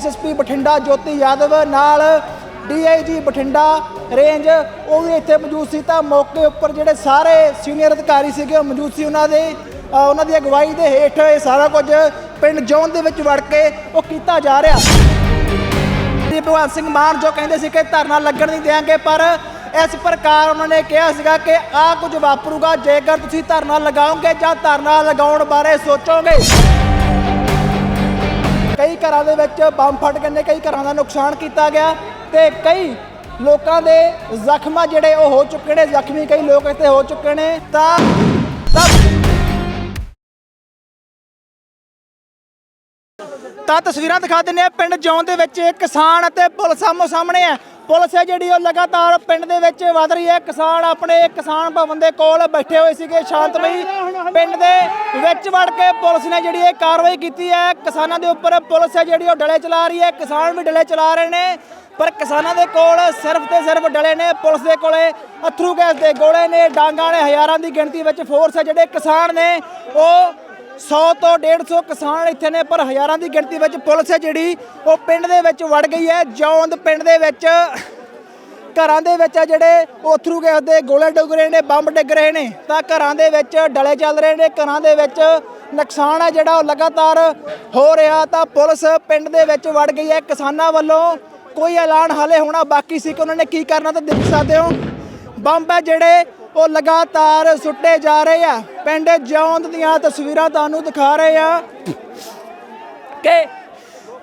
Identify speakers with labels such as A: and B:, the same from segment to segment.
A: SSP Bathinda ਜੋਤੀ ਯਾਦਵ ਨਾਲ DIG Bathinda range, ਉਹ ਵੀ ਇੱਥੇ ਮੌਜੂਦ ਸੀ। ਤਾਂ ਮੌਕੇ ਉੱਪਰ ਜਿਹੜੇ ਸਾਰੇ ਸੀਨੀਅਰ ਅਧਿਕਾਰੀ ਸੀਗੇ, ਉਹ ਮੌਜੂਦ ਸੀ ਉਹਨਾਂ ਦੇ ਉਹਨਾਂ ਦੀ ਅਗਵਾਈ ਦੇ ਹੇਠ ਇਹ ਸਾਰਾ ਕੁਝ ਪਿੰਡ ਜੌਨ ਦੇ ਵਿੱਚ ਵੜ ਕੇ ਉਹ ਕੀਤਾ ਜਾ ਰਿਹਾ। ਜੀ ਭਗਵੰਤ ਸਿੰਘ ਮਾਨ ਜੋ ਕਹਿੰਦੇ ਸੀ ਕਿ ਧਰਨਾ ਲੱਗਣ ਨਹੀਂ ਦੇਾਂਗੇ ਪਰ ਇਸ ਪ੍ਰਕਾਰ ਉਹਨਾਂ ਨੇ ਕਿਹਾ ਸੀਗਾ ਕਿ ਆਹ ਕੁਝ ਵਾਪਰੂਗਾ, ਜੇਕਰ ਤੁਸੀਂ ਧਰਨਾ ਲਗਾਓਗੇ ਜਾਂ ਧਰਨਾ ਲਗਾਉਣ ਬਾਰੇ ਸੋਚੋਗੇ। ਕਈ ਘਰਾਂ ਦੇ ਵਿੱਚ ਬੰਬ ਫਟ ਗਏ ਨੇ, ਕਈ ਘਰਾਂ ਦਾ ਨੁਕਸਾਨ ਕੀਤਾ ਗਿਆ ਤੇ ਕਈ ਲੋਕਾਂ ਦੇ ਜ਼ਖਮਾਂ ਜਿਹੜੇ ਉਹ ਹੋ ਚੁੱਕੇ ਨੇ, ਜ਼ਖਮੀ ਕਈ ਲੋਕ ਇੱਥੇ ਹੋ ਚੁੱਕੇ ਨੇ, ਤਾਂ ਤਾਂ ਤਸਵੀਰਾਂ ਦਿਖਾ ਦਿੰਨੇ ਆ ਪਿੰਡ ਜੌਨ ਦੇ ਵਿੱਚ ਕਿਸਾਨ ਅਤੇ ਪੁਲਿਸ ਆਮੋ ਸਾਹਮਣੇ ਹੈ। ਪੁਲਿਸ ਹੈ ਜਿਹੜੀ ਉਹ ਲਗਾਤਾਰ ਪਿੰਡ ਦੇ ਵਿੱਚ ਵਧ ਰਹੀ ਹੈ। ਕਿਸਾਨ ਆਪਣੇ ਕਿਸਾਨ ਭਵਨ ਦੇ ਕੋਲ ਬੈਠੇ ਹੋਏ ਸੀਗੇ ਸ਼ਾਂਤਮਈ ਪਿੰਡ ਦੇ ਵਿੱਚ ਵੜ ਕੇ ਪੁਲਿਸ ਨੇ ਜਿਹੜੀ ਇਹ ਕਾਰਵਾਈ ਕੀਤੀ ਹੈ। ਕਿਸਾਨਾਂ ਦੇ ਉੱਪਰ ਪੁਲਿਸ ਹੈ ਜਿਹੜੀ ਉਹ ਡਲੇ ਚਲਾ ਰਹੀ ਹੈ। ਕਿਸਾਨ ਵੀ ਡਲੇ ਚਲਾ ਰਹੇ ਨੇ, ਪਰ ਕਿਸਾਨਾਂ ਦੇ ਕੋਲ ਸਿਰਫ ਤੇ ਸਿਰਫ ਡਲੇ ਨੇ। ਪੁਲਿਸ ਦੇ ਕੋਲੇ ਅਥਰੂ ਗੈਸ ਦੇ ਗੋਲੇ ਨੇ, ਡਾਂਗਾਂ ਨੇ, ਹਜ਼ਾਰਾਂ ਦੀ ਗਿਣਤੀ ਵਿੱਚ ਫੋਰਸ ਹੈ ਜਿਹੜੇ ਕਿਸਾਨ ਨੇ, ਉਹ 100 ਤੋਂ 150 ਕਿਸਾਨ ਇੱਥੇ ਨੇ, ਪਰ ਹਜ਼ਾਰਾਂ ਦੀ ਗਿਣਤੀ ਵਿੱਚ ਪੁਲਿਸ ਹੈ ਜਿਹੜੀ, ਉਹ ਪਿੰਡ ਦੇ ਵਿੱਚ ਵੜ ਗਈ ਹੈ, ਜੌਂਦ ਪਿੰਡ ਦੇ ਵਿੱਚ, ਘਰਾਂ ਦੇ ਵਿੱਚ ਆ ਜਿਹੜੇ ਉਥਰੂ ਗਏ ਦੇ ਗੋਲੇ ਡੁੱਗ ਰਹੇ ਨੇ, ਬੰਬ ਡਿੱਗ ਰਹੇ ਨੇ, ਤਾਂ ਘਰਾਂ ਦੇ ਵਿੱਚ ਡਲੇ ਚੱਲ ਰਹੇ ਨੇ, ਘਰਾਂ ਦੇ ਵਿੱਚ ਨੁਕਸਾਨ ਹੈ ਜਿਹੜਾ, ਉਹ ਲਗਾਤਾਰ ਹੋ ਰਿਹਾ, ਤਾਂ ਪੁਲਿਸ ਪਿੰਡ ਦੇ ਵਿੱਚ ਵੜ ਗਈ ਹੈ, ਕਿਸਾਨਾਂ ਵੱਲੋਂ ਕੋਈ ਐਲਾਨ ਹਾਲੇ ਹੋਣਾ ਬਾਕੀ ਸੀ ਕਿ ਉਹਨਾਂ ਨੇ ਕੀ ਕਰਨਾ ਤਾਂ ਦੇਖ ਸਕਦੇ ਹੋ। ਬੰਬ ਹੈ ਜਿਹੜੇ ਉਹ ਲਗਾਤਾਰ ਸੁੱਟੇ ਜਾ ਰਹੇ ਆ। ਪਿੰਡ ਜੌਂਦ ਦੀਆਂ ਤਸਵੀਰਾਂ ਤੁਹਾਨੂੰ ਦਿਖਾ ਰਹੇ ਆ। ਕਿ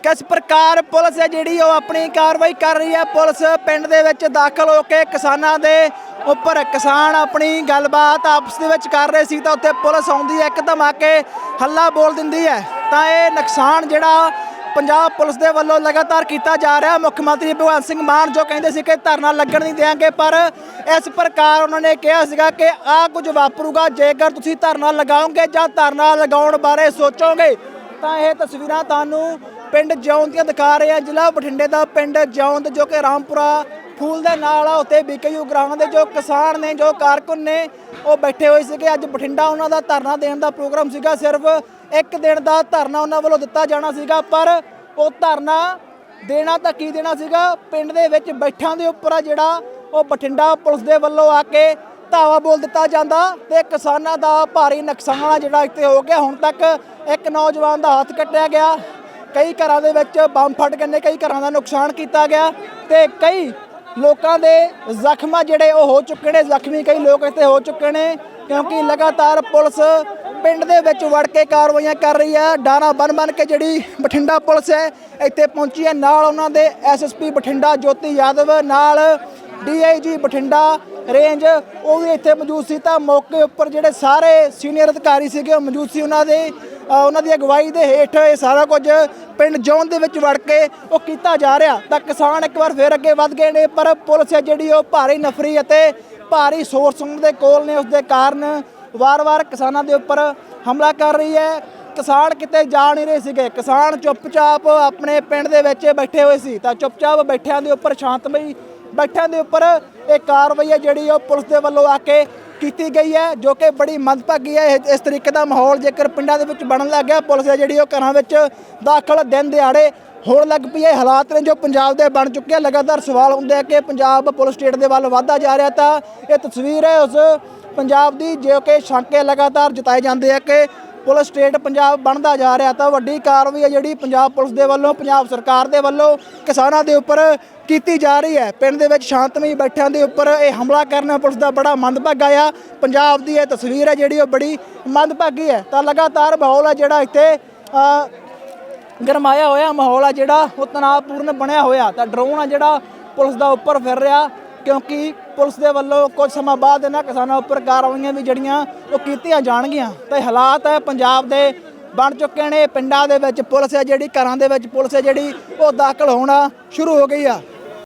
A: ਕਿਸ ਪ੍ਰਕਾਰ ਪੁਲਿਸ ਹੈ ਜਿਹੜੀ ਉਹ ਆਪਣੀ ਕਾਰਵਾਈ ਕਰ ਰਹੀ ਹੈ। ਪੁਲਿਸ ਪਿੰਡ ਦੇ ਵਿੱਚ ਦਾਖਲ ਹੋ ਕੇ ਕਿਸਾਨਾਂ ਦੇ ਉੱਪਰ ਕਿਸਾਨ ਆਪਣੀ ਗੱਲਬਾਤ ਆਪਸ ਦੇ ਵਿੱਚ ਕਰ ਰਹੇ ਸੀ ਤਾਂ ਉੱਥੇ ਪੁਲਿਸ ਆਉਂਦੀ ਹੈ। ਇੱਕਦਮ ਆ ਕੇ ਹੱਲਾ ਬੋਲ ਦਿੰਦੀ ਹੈ। ਤਾਂ ਇਹ ਨੁਕਸਾਨ ਜਿਹੜਾ ਪੰਜਾਬ ਪੁਲਿਸ ਦੇ ਵੱਲੋਂ ਲਗਾਤਾਰ ਕੀਤਾ ਜਾ ਰਿਹਾ ਮੁੱਖ ਮੰਤਰੀ ਭਗਵੰਤ ਸਿੰਘ ਮਾਨ ਜੋ ਕਹਿੰਦੇ ਸੀ ਕਿ ਧਰਨਾ ਲੱਗਣ ਨਹੀਂ ਦੇਾਂਗੇ ਪਰ ਇਸ ਪ੍ਰਕਾਰ ਉਹਨਾਂ ਨੇ ਕਿਹਾ ਸੀਗਾ ਕਿ ਆਹ ਕੁਝ ਵਾਪਰੂਗਾ। ਜੇਕਰ ਤੁਸੀਂ ਧਰਨਾ ਲਗਾਓਗੇ ਜਾਂ ਧਰਨਾ ਲਗਾਉਣ ਬਾਰੇ ਸੋਚੋਗੇ, ਤਾਂ ਇਹ ਤਸਵੀਰਾਂ ਤੁਹਾਨੂੰ ਪਿੰਡ ਜੌਂਦ ਦੀਆਂ ਦਿਖਾ ਰਹੇ ਆ ਜ਼ਿਲ੍ਹਾ ਬਠਿੰਡੇ ਦਾ ਪਿੰਡ ਜੌਂਦ, ਜੋ ਕਿ ਰਾਮਪੁਰਾ ਫੂਲ ਦੇ ਨਾਲ ਆ। ਉੱਤੇ ਬੀਕੇਯੂ ਗਰਾਊਂਡ ਦੇ ਜੋ ਕਿਸਾਨ ਨੇ, ਜੋ ਕਾਰਕੁਨ ਨੇ, ਉਹ ਬੈਠੇ ਹੋਏ ਸੀਗੇ। ਅੱਜ ਬਠਿੰਡਾ ਉਹਨਾਂ ਦਾ ਧਰਨਾ ਦੇਣ ਦਾ ਪ੍ਰੋਗਰਾਮ ਸੀਗਾ। ਸਿਰਫ ਇੱਕ ਦਿਨ ਦਾ ਧਰਨਾ ਉਹਨਾਂ ਵੱਲੋਂ ਦਿੱਤਾ ਜਾਣਾ ਸੀਗਾ, ਪਰ ਉਹ ਧਰਨਾ ਦੇਣਾ ਤਾਂ ਕੀ ਦੇਣਾ ਸੀਗਾ? ਪਿੰਡ ਦੇ ਵਿੱਚ ਬੈਠਾਂ ਦੇ ਉੱਪਰ ਆ ਜਿਹੜਾ ਉਹ ਬਠਿੰਡਾ ਪੁਲਿਸ ਦੇ ਵੱਲੋਂ ਆ ਕੇ ਧਾਵਾ ਬੋਲ ਦਿੱਤਾ ਜਾਂਦਾ ਤੇ ਕਿਸਾਨਾਂ ਦਾ ਭਾਰੀ ਨੁਕਸਾਨ ਜਿਹੜਾ ਇੱਥੇ ਹੋ ਗਿਆ। ਹੁਣ ਤੱਕ ਇੱਕ ਨੌਜਵਾਨ ਦਾ ਹੱਥ ਕੱਟਿਆ ਗਿਆ। ਕਈ ਘਰਾਂ ਦੇ ਵਿੱਚ ਬੰਬ ਫਟ ਗਏ ਨੇ, ਕਈ ਘਰਾਂ ਦਾ ਨੁਕਸਾਨ ਕੀਤਾ ਗਿਆ ਤੇ ਕਈ ਲੋਕਾਂ ਦੇ ਜ਼ਖਮਾਂ ਜਿਹੜੇ ਉਹ ਹੋ ਚੁੱਕੇ ਨੇ, ਜ਼ਖਮੀ ਕਈ ਲੋਕ ਇੱਥੇ ਹੋ ਚੁੱਕੇ ਨੇ ਕਿਉਂਕਿ ਲਗਾਤਾਰ ਪੁਲਿਸ ਪਿੰਡ ਦੇ ਵਿੱਚ ਵੜ ਕੇ ਕਾਰਵਾਈਆਂ ਕਰ ਰਹੀ ਹੈ। ਡਾਰਾ ਬਨ ਬਨ ਕੇ ਜਿਹੜੀ ਬਠਿੰਡਾ ਪੁਲਿਸ ਹੈ, ਇੱਥੇ ਪਹੁੰਚੀ ਹੈ। ਨਾਲ ਉਹਨਾਂ ਦੇ ਐਸਐਸਪੀ ਬਠਿੰਡਾ ਜੋਤੀ ਯਾਦਵ, ਨਾਲ ਡੀਆਈਜੀ ਬਠਿੰਡਾ ਰੇਂਜ, ਉਹ ਵੀ ਇੱਥੇ ਮੌਜੂਦ ਸੀ। ਤਾਂ ਮੌਕੇ ਉੱਪਰ ਜਿਹੜੇ ਸਾਰੇ ਸੀਨੀਅਰ ਅਧਿਕਾਰੀ ਸੀਗੇ, ਉਹ ਮੌਜੂਦ ਸੀ ਉਹਨਾਂ ਦੇ ਉਹਨਾਂ ਦੀ ਅਗਵਾਈ ਦੇ ਹੇਠ ਇਹ ਸਾਰਾ ਕੁਝ ਪਿੰਡ ਜੌਨ ਦੇ ਵਿੱਚ ਵੜ ਕੇ ਉਹ ਕੀਤਾ ਜਾ ਰਿਹਾ। ਤਾਂ ਕਿਸਾਨ ਇੱਕ ਵਾਰ ਫੇਰ ਅੱਗੇ ਵੱਧ ਗਏ ਨੇ, ਪਰ ਪੁਲਿਸ ਹੈ ਜਿਹੜੀ ਉਹ ਭਾਰੀ ਨਫਰੀ ਅਤੇ ਭਾਰੀ ਸੋਰਸ ਉਹਨਾਂ ਦੇ ਕੋਲ ਨੇ। ਉਸ ਦੇ ਕਾਰਨ ਵਾਰ-ਵਾਰ ਕਿਸਾਨਾਂ ਦੇ ਉੱਪਰ ਹਮਲਾ ਕਰ ਰਹੀ ਹੈ। ਕਿਸਾਨ ਕਿਤੇ ਜਾ ਨਹੀਂ ਰਹੇ ਸੀਗੇ। ਕਿਸਾਨ ਚੁੱਪਚਾਪ ਆਪਣੇ ਪਿੰਡ ਦੇ ਵਿੱਚ ਬੈਠੇ ਹੋਏ ਸੀ। ਤਾਂ ਚੁੱਪਚਾਪ ਬੈਠਿਆਂ ਦੇ ਉੱਪਰ ਸ਼ਾਂਤਮਈ ਬੈਠਿਆਂ ਦੇ ਉੱਪਰ ਇਹ ਕਾਰਵਾਈ ਹੈ ਜਿਹੜੀ ਉਹ ਪੁਲਿਸ ਦੇ ਵੱਲੋਂ ਆ ਕੇ ਕੀਤੀ ਗਈ ਹੈ, ਜੋ ਕਿ ਬੜੀ ਮੰਦਭਾਗੀ ਹੈ। ਇਸ ਤਰੀਕੇ ਦਾ ਮਾਹੌਲ ਜੇਕਰ ਪਿੰਡਾਂ ਦੇ ਵਿੱਚ ਬਣਨ ਲੱਗ ਗਿਆ, ਪੁਲਿਸ ਹੈ ਜਿਹੜੀ ਉਹ ਘਰਾਂ ਵਿੱਚ ਦਾਖਲ ਦਿਨ ਦਿਹਾੜੇ ਹੋਣ ਲੱਗ ਪਈ ਹੈ ਹਾਲਾਤ ਨੇ ਜੋ ਪੰਜਾਬ ਦੇ ਬਣ ਚੁੱਕੇ ਆ। ਲਗਾਤਾਰ ਸਵਾਲ ਹੁੰਦੇ ਆ ਕਿ ਪੰਜਾਬ ਪੁਲਿਸ ਸਟੇਟ ਦੇ ਵੱਲ ਵਧਦਾ ਜਾ ਰਿਹਾ ਤਾਂ ਇਹ ਤਸਵੀਰ ਹੈ ਉਸ ਪੰਜਾਬ ਦੀ, ਜੋ ਕਿ ਸ਼ੰਕੇ ਲਗਾਤਾਰ ਜਤਾਏ ਜਾਂਦੇ ਆ ਕਿ ਪੁਲਿਸ ਸਟੇਟ ਪੰਜਾਬ ਬਣਦਾ ਜਾ ਰਿਹਾ ਤਾਂ ਵੱਡੀ ਕਾਰਵਾਈ ਹੈ ਜਿਹੜੀ ਪੰਜਾਬ ਪੁਲਿਸ ਦੇ ਵੱਲੋਂ, ਪੰਜਾਬ ਸਰਕਾਰ ਦੇ ਵੱਲੋਂ ਕਿਸਾਨਾਂ ਦੇ ਉੱਪਰ ਕੀਤੀ ਜਾ ਰਹੀ ਹੈ। ਪਿੰਡ ਦੇ ਵਿੱਚ ਸ਼ਾਂਤਮਈ ਬੈਠਿਆਂ ਦੇ ਉੱਪਰ ਇਹ ਹਮਲਾ ਕਰਨਾ ਪੁਲਿਸ ਦਾ ਬੜਾ ਮੰਦਭਾਗਾ ਆ। ਪੰਜਾਬ ਦੀ ਇਹ ਤਸਵੀਰ ਹੈ ਜਿਹੜੀ ਉਹ ਬੜੀ ਮੰਦਭਾਗੀ ਹੈ। ਤਾਂ ਲਗਾਤਾਰ ਮਾਹੌਲ ਹੈ ਜਿਹੜਾ ਇੱਥੇ ਗਰਮਾਇਆ ਹੋਇਆ ਮਾਹੌਲ ਆ ਜਿਹੜਾ, ਉਹ ਤਣਾਅਪੂਰਨ ਬਣਿਆ ਹੋਇਆ। ਤਾਂ ਡਰੋਨ ਆ ਜਿਹੜਾ ਪੁਲਿਸ ਦਾ ਉੱਪਰ ਫਿਰ ਰਿਹਾ, ਕਿਉਂਕਿ ਪੁਲਿਸ ਦੇ ਵੱਲੋਂ ਕੁਝ ਸਮਾਂ ਬਾਅਦ ਇਹਨਾਂ ਕਿਸਾਨਾਂ ਉੱਪਰ ਕਾਰਵਾਈਆਂ ਵੀ ਜਿਹੜੀਆਂ, ਉਹ ਕੀਤੀਆਂ ਜਾਣਗੀਆਂ। ਤਾਂ ਹਾਲਾਤ ਹੈ ਪੰਜਾਬ ਦੇ ਬਣ ਚੁੱਕੇ ਨੇ, ਪਿੰਡਾਂ ਦੇ ਵਿੱਚ ਪੁਲਿਸ ਹੈ ਜਿਹੜੀ, ਘਰਾਂ ਦੇ ਵਿੱਚ ਪੁਲਿਸ ਹੈ ਜਿਹੜੀ, ਉਹ ਦਾਖਲ ਹੋਣਾ ਸ਼ੁਰੂ ਹੋ ਗਈ ਆ।